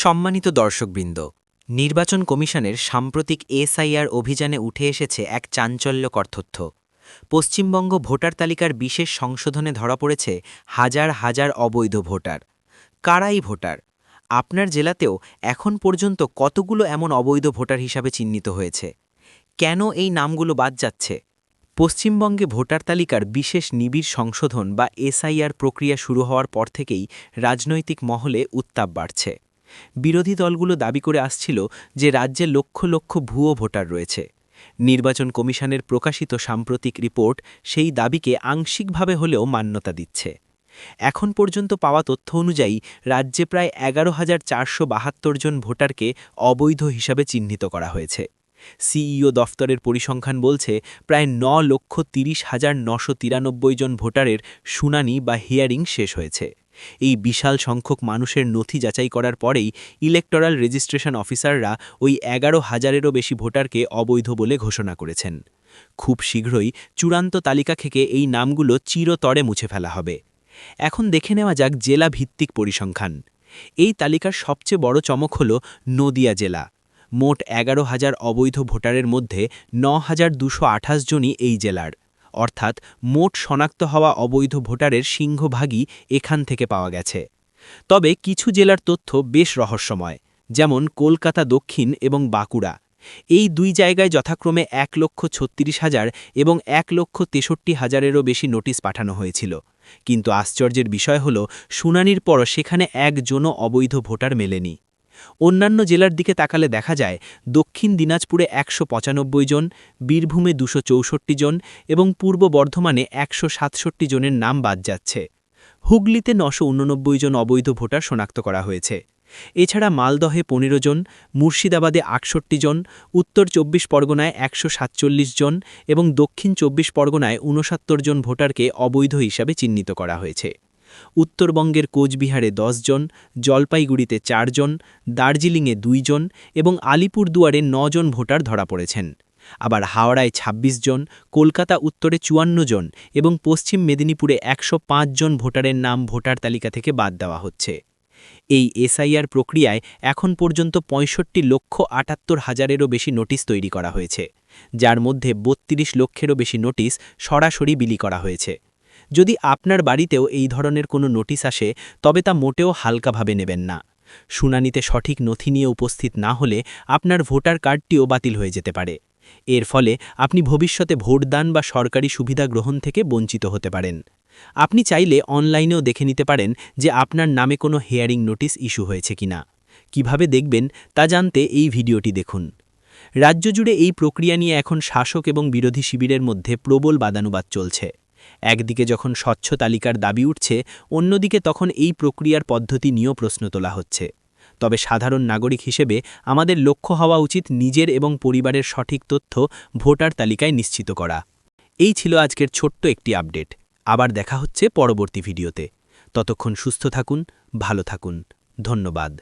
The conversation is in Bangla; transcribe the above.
সম্মানিত দর্শকবৃন্দ, নির্বাচন কমিশনের সাম্প্রতিক এসআইআর অভিযানে উঠে এসেছে এক চাঞ্চল্যকর তথ্য। পশ্চিমবঙ্গ ভোটার তালিকার বিশেষ সংশোধনে ধরা পড়েছে হাজার হাজার অবৈধ ভোটার। কারাই ভোটার? আপনার জেলাতেও এখন পর্যন্ত কতগুলো এমন অবৈধ ভোটার হিসাবে চিহ্নিত হয়েছে? কেন এই নামগুলো বাদ যাচ্ছে? পশ্চিমবঙ্গে ভোটার তালিকার বিশেষ নিবিড় সংশোধন বা এসআইআর প্রক্রিয়া শুরু হওয়ার পর থেকেই রাজনৈতিক মহলে উত্তাপ বাড়ছে। বিরোধী দলগুলো দাবি করে আসছিল যে রাজ্যে লক্ষ লক্ষ ভুয়ো ভোটার রয়েছে। নির্বাচন কমিশনের প্রকাশিত সাম্প্রতিক রিপোর্ট সেই দাবিকে আংশিকভাবে হলেও মান্যতা দিচ্ছে। এখন পর্যন্ত পাওয়া তথ্য অনুযায়ী রাজ্যে প্রায় এগারো হাজার চারশো বাহাত্তর জন ভোটারকে অবৈধ হিসাবে চিহ্নিত করা হয়েছে। সিইও দফতরের পরিসংখ্যান বলছে, প্রায় ন লক্ষ তিরিশ হাজার নশো তিরানব্বই জন ভোটারের শুনানি বা হিয়ারিং শেষ হয়েছে। এই বিশাল সংখ্যক মানুষের নথি যাচাই করার পরেই ইলেকটোরাল রেজিস্ট্রেশন অফিসাররা ওই এগারো হাজারেরও বেশি ভোটারকে অবৈধ বলে ঘোষণা করেছেন। খুব শীঘ্রই চূড়ান্ত তালিকা থেকে এই নামগুলো চিরতরে মুছে ফেলা হবে। এখন দেখে নেওয়া যাক জেলা ভিত্তিক পরিসংখ্যান। এই তালিকার সবচেয়ে বড় চমক হল নদিয়া জেলা। মোট এগারো হাজার অবৈধ ভোটারের মধ্যে ন হাজার দুশো আঠাশ জনই এই জেলার। অর্থাৎ মোট শনাক্ত হওয়া অবৈধ ভোটারের সিংহভাগই এখান থেকে পাওয়া গেছে। তবে কিছু জেলার তথ্য বেশ রহস্যময়, যেমন কলকাতা দক্ষিণ এবং বাঁকুড়া। এই দুই জায়গায় যথাক্রমে এক লক্ষ ছত্রিশ হাজার এবং এক লক্ষ তেষট্টি হাজারেরও বেশি নোটিশ পাঠানো হয়েছিল। কিন্তু আশ্চর্যের বিষয় হল, শুনানির পর সেখানে একজনও অবৈধ ভোটার মেলেনি। অন্যান্য জেলার দিকে তাকালে দেখা যায়, দক্ষিণ দিনাজপুরে একশো পঁচানব্বই জন, বীরভূমে দুশো জন এবং পূর্ব বর্ধমানে একশো সাতষট্টি জনের নাম বাদ যাচ্ছে। হুগলিতে নশো জন অবৈধ ভোটার শনাক্ত করা হয়েছে। এছাড়া মালদহে পনেরো জন, মুর্শিদাবাদে আটষট্টি জন, উত্তর চব্বিশ পরগনায় একশো সাতচল্লিশ জন এবং দক্ষিণ চব্বিশ পরগনায় ঊনসত্তর জন ভোটারকে অবৈধ হিসাবে চিহ্নিত করা হয়েছে। উত্তরবঙ্গের কোচবিহারে জন, জলপাইগুড়িতে চারজন দার্জিলিংয়ে দুইজন এবং আলিপুরদুয়ারে জন ভোটার ধরা পড়েছেন। আবার হাওড়ায় ২৬ জন, কলকাতা উত্তরে চুয়ান্ন জন এবং পশ্চিম মেদিনীপুরে একশো পাঁচ জন ভোটারের নাম ভোটার তালিকা থেকে বাদ দেওয়া হচ্ছে। এই এসআইআর প্রক্রিয়ায় এখন পর্যন্ত পঁয়ষট্টি লক্ষ আটাত্তর হাজারেরও বেশি নোটিশ তৈরি করা হয়েছে, যার মধ্যে বত্রিশ লক্ষেরও বেশি নোটিশ সরাসরি বিলি করা হয়েছে। যদি আপনার বাড়িতেও এই ধরনের কোনো নোটিশ আসে, তবে তা মোটেও হালকাভাবে নেবেন না। শুনানিতে সঠিক নথি নিয়ে উপস্থিত না হলে আপনার ভোটার কার্ডটিও বাতিল হয়ে যেতে পারে। এর ফলে আপনি ভবিষ্যতে ভোটদান বা সরকারি সুবিধা গ্রহণ থেকে বঞ্চিত হতে পারেন। আপনি চাইলে অনলাইনেও দেখে নিতে পারেন যে আপনার নামে কোনো হেয়ারিং নোটিশ ইস্যু হয়েছে কিনা। কীভাবে দেখবেন তা জানতে এই ভিডিওটি দেখুন। রাজ্য জুড়ে এই প্রক্রিয়া নিয়ে এখন শাসক এবং বিরোধী শিবিরের মধ্যে প্রবল বাদানুবাদ চলছে। একদিকে যখন স্বচ্ছ তালিকার দাবি উঠছে, অন্যদিকে তখন এই প্রক্রিয়ার পদ্ধতি নিয়েও প্রশ্ন তোলা হচ্ছে। তবে সাধারণ নাগরিক হিসেবে আমাদের লক্ষ্য হওয়া উচিত নিজের এবং পরিবারের সঠিক তথ্য ভোটার তালিকায় নিশ্চিত করা। এই ছিল আজকের ছোট্ট একটি আপডেট। আবার দেখা হচ্ছে পরবর্তী ভিডিওতে। ততক্ষণ সুস্থ থাকুন, ভালো থাকুন। ধন্যবাদ।